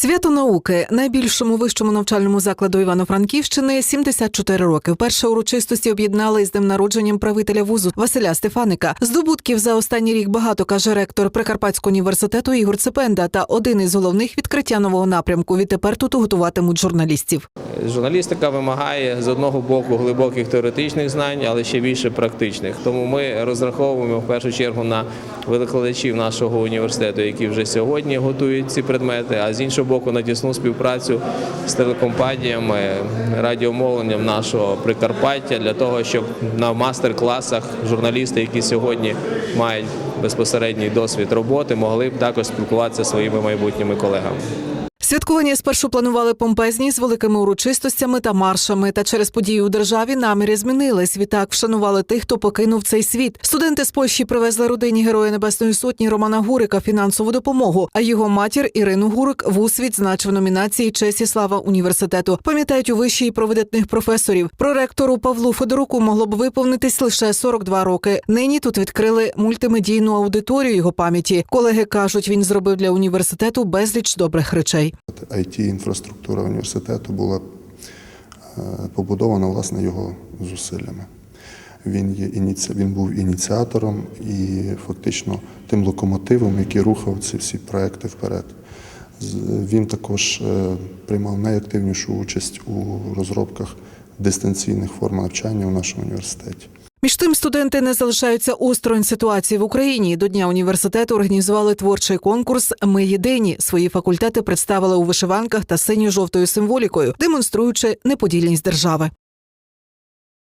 Свято науки найбільшому вищому навчальному закладу Івано-Франківщини 74 роки. Вперше урочистості об'єднали із днем народженням правителя вузу Василя Стефаника. Здобутків за останній рік багато каже ректор Прикарпатського університету Ігор Цепенда. Та один із головних відкриття нового напрямку. Відтепер тут готуватимуть журналістів. Журналістика вимагає з одного боку глибоких теоретичних знань, але ще більше практичних. Тому ми розраховуємо в першу чергу на викладачів нашого університету, які вже сьогодні готують ці предмети, а з іншого боку на тісну співпрацю з телекомпаніями, радіомовленням нашого Прикарпаття для того, щоб на мастер-класах журналісти, які сьогодні мають безпосередній досвід роботи, могли б також спілкуватися зі своїми майбутніми колегами. Святкування спершу планували помпезні з великими урочистостями та маршами. Та через події у державі наміри змінились. Відтак вшанували тих, хто покинув цей світ. Студенти з Польщі привезли родині Героя Небесної Сотні Романа Гурика фінансову допомогу. А його матір Ірину Гурик вуз відзначив номінації Честь і слава університету. Пам'ятають у виші і про видатних професорів. Проректору Павлу Федоруку могло б виповнитись лише 42 роки. Нині тут відкрили мультимедійну аудиторію його пам'яті. Колеги кажуть, він зробив для університету безліч добрих речей. It інфраструктура університету була е, побудована власне його зусиллями. Він, є він був ініціатором і фактично тим локомотивом, який рухав ці всі проекти вперед. Він також е, приймав найактивнішу участь у розробках дистанційних форм навчання у нашому університеті. Між тим студенти не залишаються осторонь ситуації в Україні. До дня університету організували творчий конкурс Ми єдині. Свої факультети представили у вишиванках та синьо-жовтою символікою, демонструючи неподільність держави.